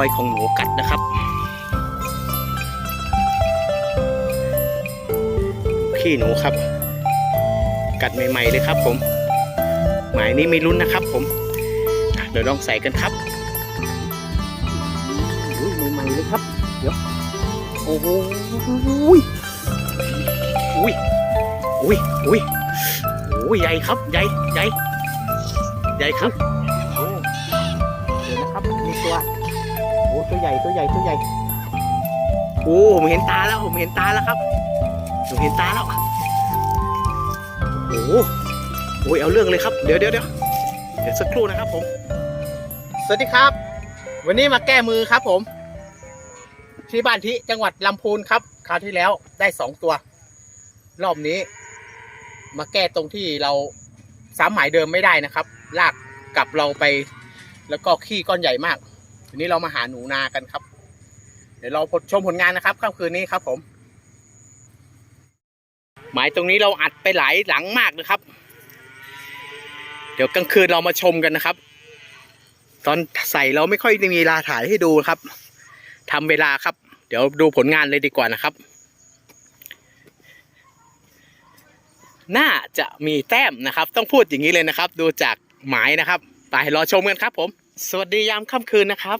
อยของหนูกัดนะครับขี้หนูครับ กัดใหม่ๆเลยครับ ผม หมายนี้ไม่ลุ้นนะครับ ผมอะเดี๋ยวลองใส่กันครับอุ้ยใหม่ๆเลยครับ เดี๋ยวโอ้โหอุ้ยอุ้ยอุ้ยอุ้ยโอ้ยใหญ่ครับใหญ่ใหญ่ใหญ่ครับ ตัวใหญ่ตัวใหญ่ตัวใหญ่โอ้ผมเห็นตาแล้วผมเห็นตาแล้วครับผมเห็นตาแล้วโอ้โหโอ้ยเอาเรื่องเลยครับเดี๋ยวเดี๋ยวเดี๋ยวเดี๋ยวสักครู่นะครับผม สวัสดีครับ วันนี้มาแก้มือครับผม ที่บ้านที่จังหวัดลำพูนครับคราวที่แล้วได้สองตัว รอบนี้ มาแก้ตรงที่เราสามหมายเดิมไม่ได้นะครับ ลากกลับเราไป แล้วก็ขี้ก้อนใหญ่มาก ทีนี้เรามาหาหนูนากันครับ เดี๋ยวเราชมผลงานนะครับค่ำคืนนี้ครับผม หมายตรงนี้เราอัดไปหลายหลังมากนะครับ เดี๋ยวกลางคืนเรามาชมกันนะครับ ตอนใส่เราไม่ค่อยมีเวลาถ่ายให้ดูครับทำเวลาครับ เดี๋ยวดูผลงานเลยดีกว่านะครับ น่าจะมีแต้มนะครับ ต้องพูดอย่างนี้เลยนะครับ ดูจากหมายนะครับ ไปรอชมกันครับผม สวัสดียามค่ำคืนนะครับ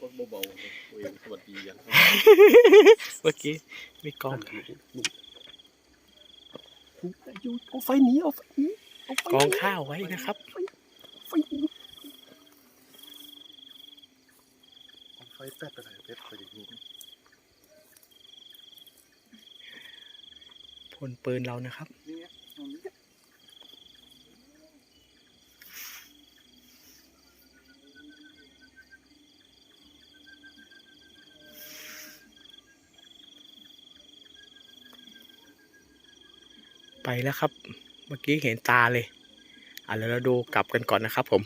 คนเบาๆคุยสวัสดียังเมื่อกี้มีกองอยู่เอาไฟหนีเอาไฟหนีเอาไฟกองข้าวไว้นะครับไฟหนีเอาไฟแป๊บไปไหนเพชรไปดิลูกพลปืนเรานะครับ นี่ไงตรงนี้ ไปแล้วครับ เมื่อกี้เห็นตาเลยอะเดี๋ยวเราดูกลับกันก่อนนะครับ ผม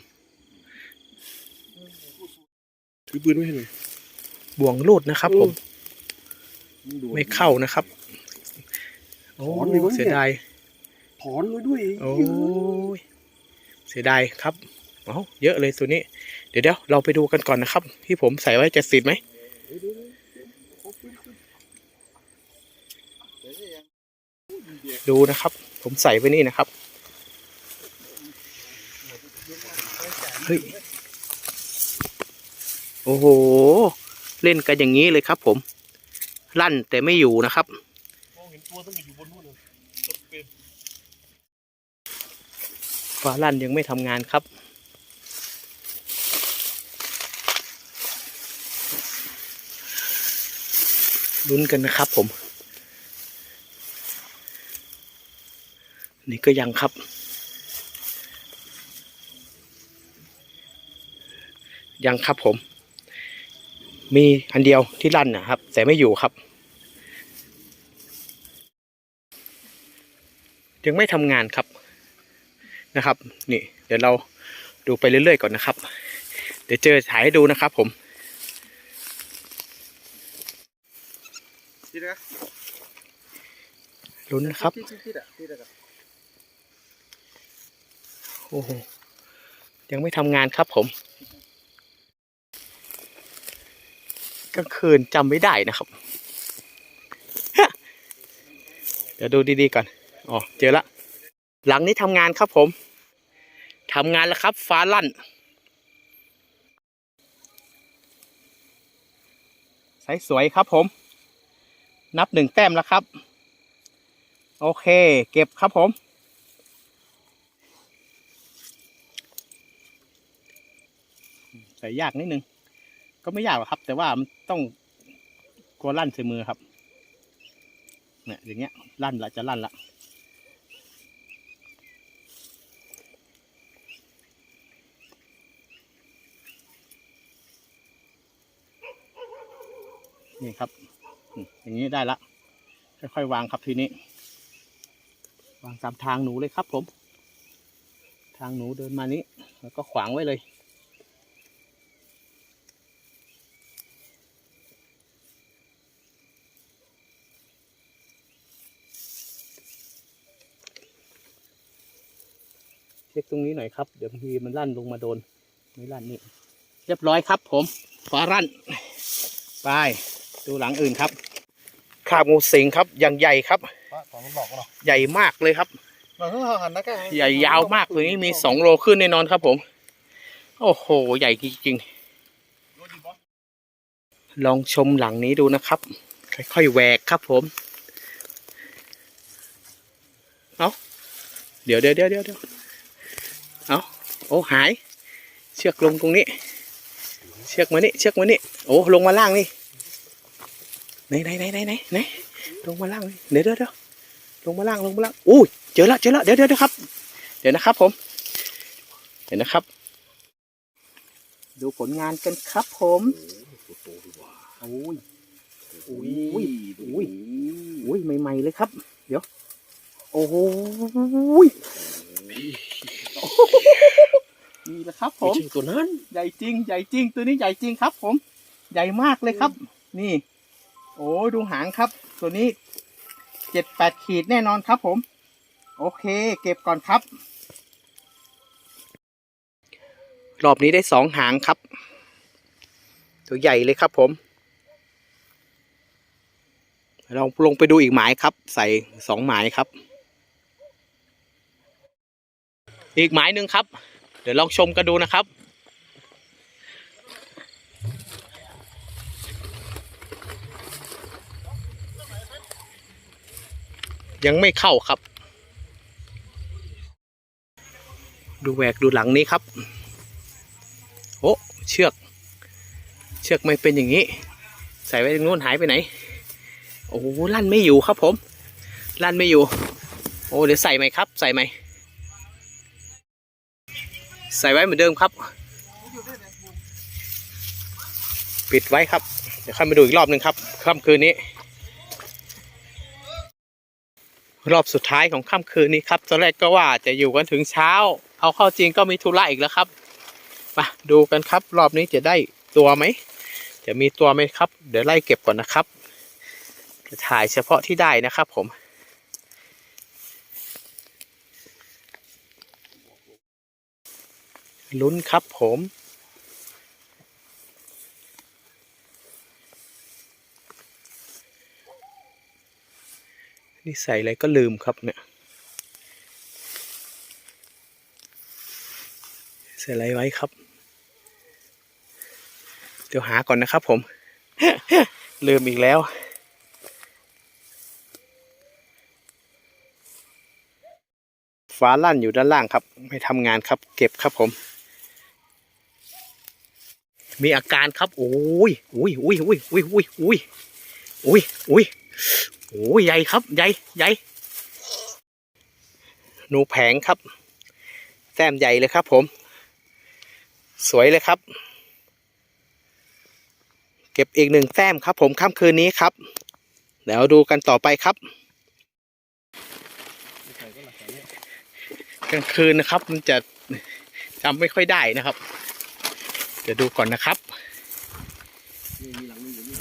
ถือปืนไว้ให้หน่อยบ่วงลูดนะครับ ผมดูไม่เข้านะครับโอ้ถอนเลยวะเนี่ยเสียดายถอนเลยด้วยโอ้ยเสียดายครับเอ้าเยอะเลยตัวนี้ เดี๋ยวเดี๋ยวเราไปดูกันก่อนนะครับ ที่ผมใส่ไว้จะสิทธิ์ไหมเดูนะครับ ผมใส่ไว้นี่นะครับเฮ้ยโอ้โห เล่นกันอย่างนี้เลยครับผม ลั่นแต่ไม่อยู่นะครับมองเห็นตัวตั้งแต่อยู่บนนู่นเลยต้นเป็นฟ้าลั่นยังไม่ทำงานครับลุ้นกันนะครับผม นี่ก็ยังครับ ยังครับผม มีอันเดียวที่ลั่นนะครับ แต่ไม่อยู่ครับ ยังไม่ทำงานครับนะครับ นี่ เดี๋ยวเราดูไปเรื่อยๆก่อนนะครับ เดี๋ยวเจอถ่ายให้ดูนะครับผมที่นะลุ้นนะครับที่ที่ที่อะที่อะ โอ้โหยังไม่ทำงานครับผมกลางคืนจำไม่ได้นะครับ เดี๋ยวดูดีๆก่อน อ๋อ เจอละ หลังนี้ทำงานครับผม ทำงานแล้วครับ ฟ้าลั่นใสสวยครับผม นับหนึ่งแต้มแล้วครับ โอเค เก็บครับผม ใส่ยากนิดนึง ก็ไม่ยากหรอกครับ แต่ว่ามันต้องกลัวลั่นใส่มือครับ เนี่ยอย่างเงี้ยลั่นละจะลั่นละนี่ครับอืมอย่างนี้ได้ละ ค่อยๆวางครับทีนี้ วางตามทางหนูเลยครับผม ทางหนูเดินมานี้ แล้วก็ขวางไว้เลย ช็คตรงนี้หน่อยครับเดี๋ยวบางทีมันลั่นลงมาโดนไม่ลั่นนี่เรียบร้อยครับ ผมฟ้ารั่นไปดูหลังอื่นครับคราบงูสิงครับอย่างใหญ่ครับว่าสองคนหลอกกันเหรอใหญ่มากเลยครับมาเพิ่งหันนะแกใหญ่ยาวมากตัวนี้มีสองโลขึ้นแน่นอนครับ ผม โอ้โห ใหญ่จริงๆลองชมหลังนี้ดูนะครับ ค่อยๆแหวกครับ ผมเอาเดี๋ยวเดี๋ยวเดี๋ยวเดี๋ยว เอาโอ้หาย เชือกลงตรงนี้ เชือกมานี่เชือกมานี่โอ้ลงมาล่างนี่ไหนไหนไหนไหนไหนไหนลงมาล่างเดี๋ยวเดี๋ยวเดี๋ยวลงมาล่างลงมาล่างอุ้ยเจอละเจอละเดี๋ยวเดี๋ยวเดี๋ยวครับ เดี๋ยวนะครับ ผมเดี๋ยวนะครับ ดูผลงานกันครับ ผมโอ้ยอุ้ยอุ้ยอุ้ยอุ้ยใหม่ๆเลยครับ เดี๋ยว โอ้โห นี่แหละครับ ผมไม่ใช่ตัวนั้น ใหญ่จริง ใหญ่จริง ตัวนี้ใหญ่จริงครับ ผม ใหญ่มากเลยครับ นี่ โอ้ดูหางครับ ตัวนี้เจ็ดแปดขีดแน่นอนครับผม โอเค เก็บก่อนครับ รอบนี้ได้สองหางครับ ตัวใหญ่เลยครับ ผม เราลงไปดูอีกหมายครับ ใส่สองหมายครับ อีกหมายหนึ่งครับ เดี๋ยวลองชมกันดูนะครับ ยังไม่เข้าครับ ดูแหวกดูหลังนี้ครับ โอ้เชือก เชือกไม่เป็นอย่างนี้ ใส่ไว้ตรงนู้นหายไปไหน โอ้ลั่นไม่อยู่ครับผม ลั่นไม่อยู่ โอ้เดี๋ยวใส่ไหมครับ ใส่ไหม ใส่ไว้เหมือนเดิมครับ ปิดไว้ครับ เดี๋ยวค่อยมาดูอีกรอบหนึ่งครับค่ำคืนนี้ รอบสุดท้ายของค่ำคืนนี้ครับตอนแรกก็ว่าจะอยู่กันถึงเช้า เอาเข้าจริงก็มีธุระอีกแล้วครับมาดูกันครับ รอบนี้จะได้ตัวไหมจะมีตัวไหมครับ เดี๋ยวไล่เก็บก่อนนะครับจะถ่ายเฉพาะที่ได้นะครับผม ลุ้นครับผม นี่ใส่อะไรก็ลืมครับเนี่ย ใส่อะไรไว้ครับ เดี๋ยวหาก่อนนะครับผม ลืมอีกแล้วฟ้าลั่นอยู่ด้านล่างครับ ไม่ทำงานครับ เก็บครับผม มีอาการครับโอ้ยอุ้ยอุ้ยอุ้ยอุ้ยอุ้ยอุ้ยอุ้ยอุ้ยโอ้ยใหญ่ครับใหญ่ใหญ่หนูแผงครับแต้มใหญ่เลยครับ ผม สวยเลยครับ เก็บอีกหนึ่งแต้มครับ ผมค่ำคืนนี้ครับเดี๋ยวดูกันต่อไปครับกลางคืนนะครับ มันจะจำไม่ค่อยได้นะครับ ดี๋ยวดูก่อนนะครับนี่มีหลังนึงอยู่นี่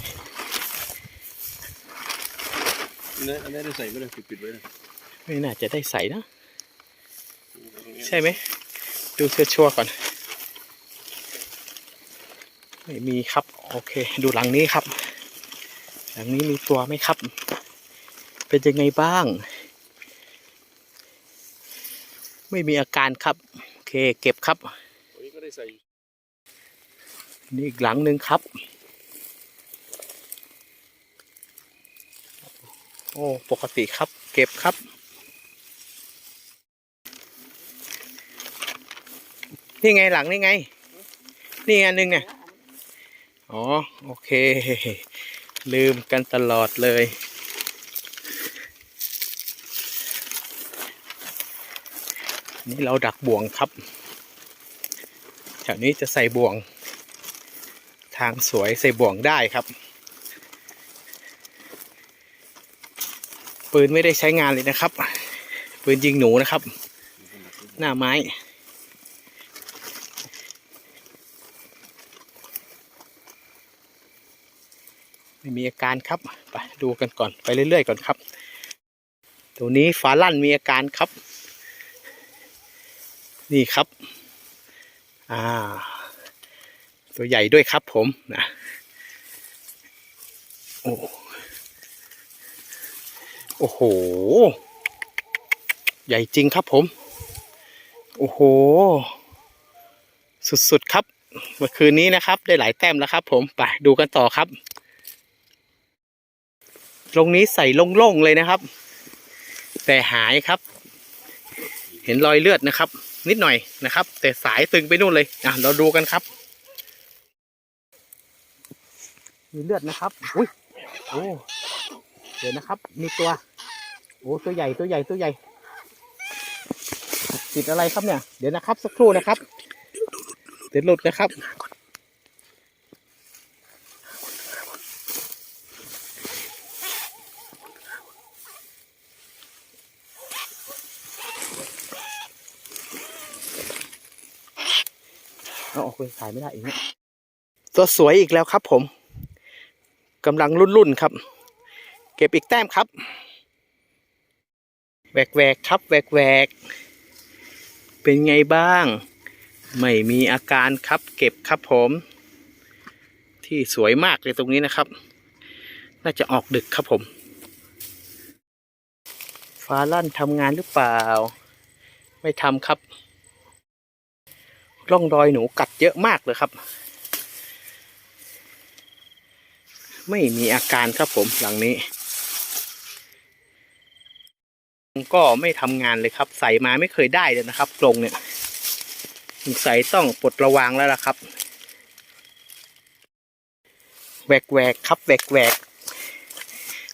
เนี่ยอันนี้ได้ใส่ไม่ได้ปิดปิดไว้เลยไม่น่าจะได้ใส่นะ ใช่ไหม ดูชัวร์ๆก่อน ไม่มีครับ โอเค ดูหลังนี้ครับ หลังนี้มีตัวไหมครับ เป็นยังไงบ้าง ไม่มีอาการครับ โอเค เก็บครับตัวนี้ก็ได้ใส่ นี่อีกหลังหนึ่งครับ โอ้ ปกติครับ เก็บครับ นี่ไงหลังนี่ไง นี่อันหนึ่งไงอ๋อ โอเค ลืมกันตลอดเลยนี่เราดักบ่วงครับ แถวนี้จะใส่บ่วง ทางสวยใส่บ่วงได้ครับ ปืนไม่ได้ใช้งานเลยนะครับ ปืนยิงหนูนะครับ หน้าไม้ไม่มีอาการครับไปดูกันก่อนไปเรื่อยๆก่อนครับตัวนี้ฟ้าลั่นมีอาการครับ นี่ครับ อ่า ตัวใหญ่ด้วยครับผมนะโอ้โอ้โห ใหญ่จริงครับผม โอ้โห สุดๆครับ เมื่อคืนนี้นะครับ ได้หลายแต้มแล้วครับ ผม ไปดูกันต่อครับตรงนี้ใส่โล่งๆเลยนะครับ แต่หายครับ เห็นรอยเลือดนะครับ นิดหน่อยนะครับ แต่สายตึงไปนู่นเลย อะ เราดูกันครับ มีเลือดนะครับ อุ้ย โอ้ เดี๋ยวนะครับ มีตัว โอ้ ตัวใหญ่ ตัวใหญ่ ตัวใหญ่ ติดอะไรครับเนี่ย เดี๋ยวนะครับ สักครู่นะครับ เดี๋ยวหลุดนะครับ เอาออกไปขายไม่ได้อีกเนี่ยตัวสวยอีกแล้วครับผม กำลังรุ่นๆครับ เก็บอีกแต้มครับแหวกแวกๆครับแหวกแวกๆเป็นไงบ้าง ไม่มีอาการครับ เก็บครับผม ที่สวยมากเลยตรงนี้นะครับ น่าจะออกดึกครับผม ฟ้าลั่นทำงานหรือเปล่า ไม่ทำครับ ร่องรอยหนูกัดเยอะมากเลยครับ ไม่มีอาการครับผมหลังนี้ ก็ไม่ทำงานเลยครับ ใส่มาไม่เคยได้เลยนะครับกรงเนี่ยสงสัยต้องปลดระวางแล้วล่ะครับแหวกแหวกๆครับแหวกแหวก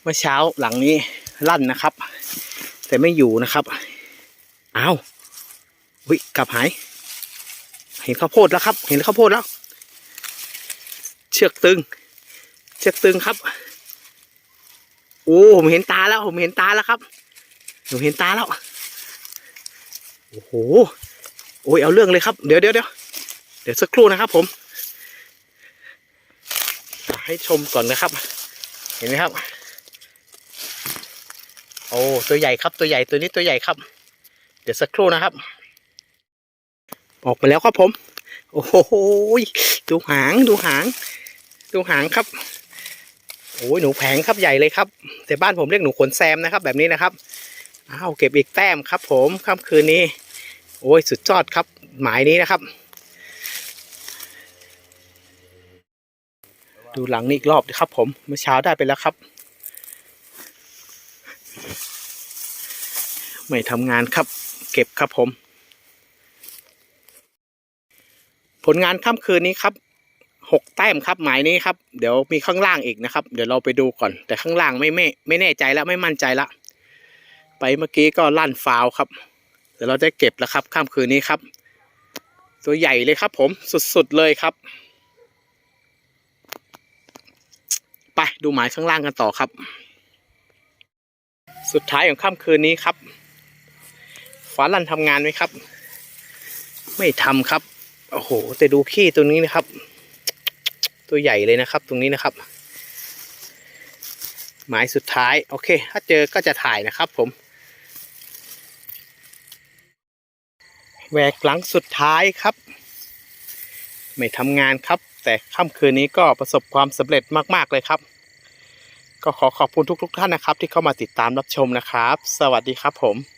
เมื่อเช้าหลังนี้ลั่นนะครับ แต่ไม่อยู่นะครับอ้าววิกลับหาย เห็นข้าวโพดแล้วครับ เห็นข้าวโพดแล้ว เชือกตึง เชือกตึงครับ โอ้ผมเห็นตาแล้ว ผมเห็นตาแล้วครับผมเห็นตาแล้ว โอ้โห โอ้ยเอาเรื่องเลยครับ เดี๋ยวเดี๋ยวเดี๋ยวเดี๋ยวสักครู่นะครับ ผมอะให้ชมก่อนนะครับ เห็นไหมครับ โอ้ตัวใหญ่ครับตัวใหญ่ตัวนี้ตัวใหญ่ครับ เดี๋ยวสักครู่นะครับ ออกมาแล้วครับผม โอ้โหดูหางดูหาง ดูหางครับ โอ้ยหนูแผงครับใหญ่เลยครับแต่บ้านผมเรียกหนูขนแซมนะครับ แบบนี้นะครับอ้าวเก็บอีกแต้มครับ ผมค่ำคืนนี้ โอ้ยสุดยอดครับ หมายนี้นะครับ ดูหลังนี้อีกรอบครับ ผมเมื่อเช้าได้ไปแล้วครับ ไม่ทำงานครับ เก็บครับผม ผลงานค่ำคืนนี้ครับ หกแต้มครับหมายนี้ครับ เดี๋ยวมีข้างล่างอีกนะครับ เดี๋ยวเราไปดูก่อน แต่ข้างล่างไม่ไม่ไม่แน่ใจแล้วไม่มั่นใจละไปเมื่อกี้ก็ลั่นฟาวครับ เดี๋ยวเราได้เก็บแล้วครับค่ำคืนนี้ครับ ตัวใหญ่เลยครับ ผมสุดๆเลยครับ ไปดูหมายข้างล่างกันต่อครับ สุดท้ายของค่ำคืนนี้ครับฟ้าลั่นทำงานไหมครับ ไม่ทำครับโอ้โหแต่ดูขี้ตัวนี้นะครับ ตัวใหญ่เลยนะครับ ตรงนี้นะครับ หมายสุดท้าย โอเค ถ้าเจอก็จะถ่ายนะครับผมแหวกหลังสุดท้ายครับ ไม่ทำงานครับ แต่ค่ำคืนนี้ก็ประสบความสำเร็จมาก ๆ เลยครับ ก็ขอขอบคุณทุก ๆ ท่านนะครับ ที่เข้ามาติดตามรับชมนะครับ สวัสดีครับผม